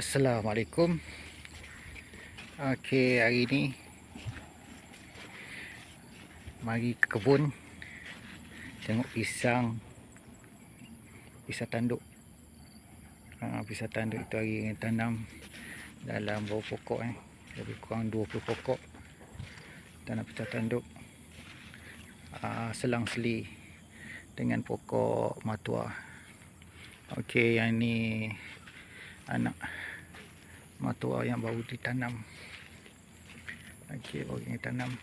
Assalamualaikum. Okey hari ni Mari ke kebun Tengok pisang Pisang tanduk. Ha, Pisang tanduk itu hari tanam Dalam bawah pokok eh. Lebih kurang 20 pokok. Tanam pisang tanduk ha, Selang seli Dengan pokok matua. Okey yang ni Anak matua yang baru ditanam. Okey, baru ini tanam.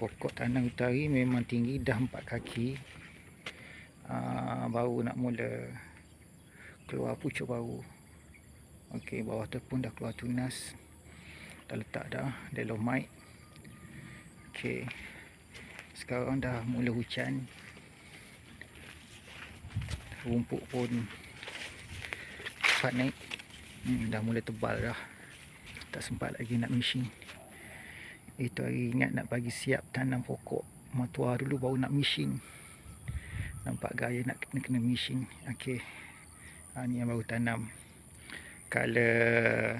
Pokok tanam utari memang tinggi dah empat kaki. Aa, ah, baru nak mula keluar pucuk baru. Okey, bawah tu pun dah keluar tunas. Dah letak dah dolomite. Okey. Sekarang dah mula hujan. Rumput pun cepat naik. Hmm, dah mula tebal dah. Tak sempat lagi nak mishing. Itu hari ingat nak bagi siap tanam pokok. Matua dulu baru nak mishing. Nampak gaya nak kena kena mishing. Okey. Ha, ni yang baru tanam. Color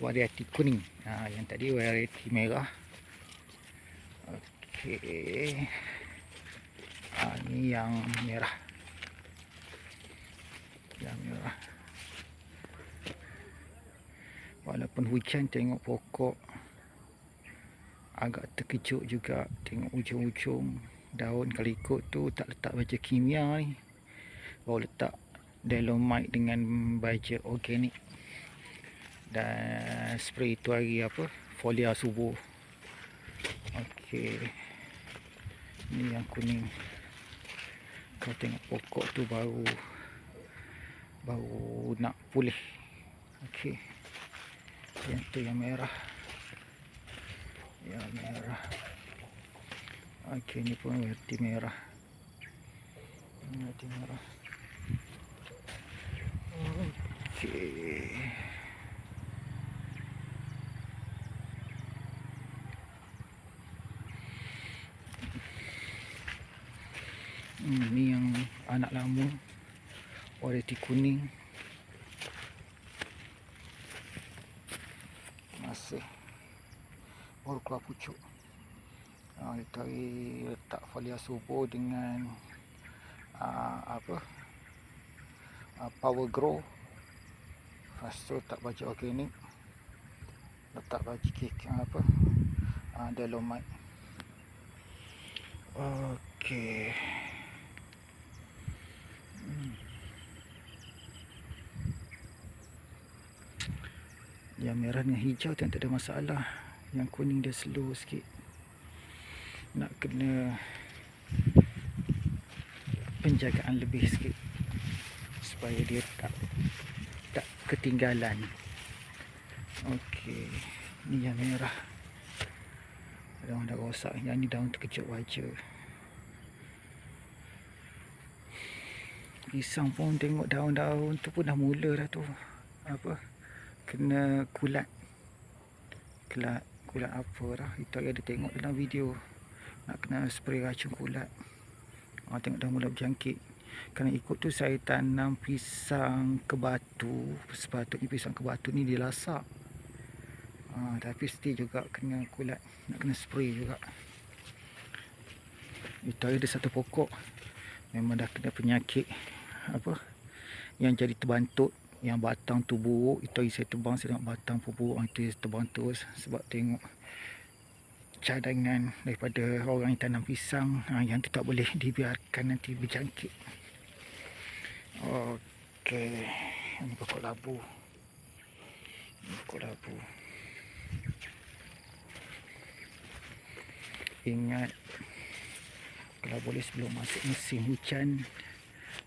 variety kuning. Ha, yang tadi variety merah. Okey. Ha, ni yang merah yang merah walaupun hujan tengok pokok. Agak terkejut juga tengok ujung-ujung daun kalau ikut tu tak letak baja kimia ni. Baru letak dolomite dengan baja organik dan spray tu hari apa? Folia subuh. Okey. Ni yang kuning. Kau tengok pokok tu baru baru nak pulih. Okey yang tu yang merah yang merah ok ni pun warna merah warna merah ok ni yang anak lama warna kuning keluar pucuk. Ha, kita letak folia subuh dengan uh, apa? Uh, power grow. Lepas tu tak baju organik letak baju kek apa? Uh, dolomite. Okey. Yang merah dengan hijau tak ada masalah yang kuning dia slow sikit. Nak kena penjagaan lebih sikit supaya dia tak tak ketinggalan. Okey, ni yang merah. Daun dah rosak. Yang ni daun terkejut wajah pisang pun tengok daun-daun tu pun dah mula dah tu. Apa? Kena kulat. Kulat kulat apa dah itu ada tengok dalam video. Nak kena spray racun kulat ha, tengok dah mula berjangkit. Kerana ikut tu saya tanam pisang ke batu sepatutnya pisang ke batu ni dia lasak. Ha, tapi still juga kena kulat nak kena spray juga. Itu ada satu pokok. Memang dah kena penyakit. Apa? Yang jadi terbantut yang batang tu buruk itu saya tebang saya tengok batang pun buruk itu saya tebang terus. Sebab tengok cadangan daripada orang yang tanam pisang ha, yang tu tak boleh dibiarkan nanti berjangkit. Ok ini pokok labu. Ini pokok labu. Ingat kalau boleh sebelum masuk musim hujan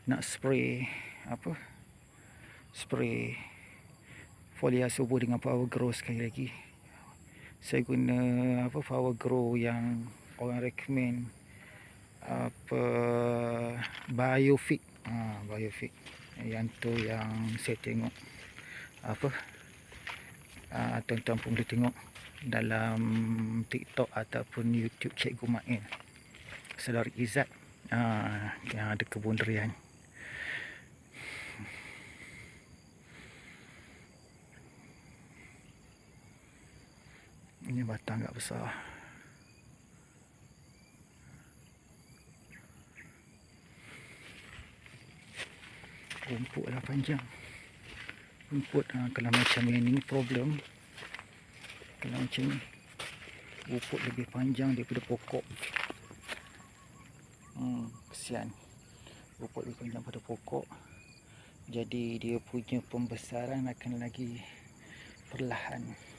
nak spray apa spray folia subuh dengan power grow sekali lagi. Saya guna apa power grow yang orang recommend apa biofit ha, biofit yang tu yang saya tengok apa ha, tuan-tuan pun boleh tengok dalam TikTok ataupun YouTube Cikgu Main. Saudara Izzat ha, yang ada kebun durian Ini batang agak besar. Rumput lah panjang. Rumput ha, kalau macam ini problem. Kalau macam ni. Rumput lebih panjang daripada pokok. Hmm, kesian. Rumput lebih panjang pada pokok. Jadi dia punya pembesaran akan lagi perlahan.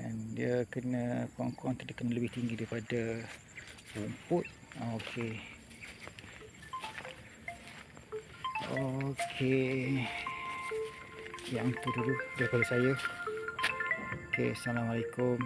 Dan dia kena kurang-kurang tu dia kena lebih tinggi daripada rumput. Okey. Okey. Yang tu dulu daripada saya. Okey, Assalamualaikum.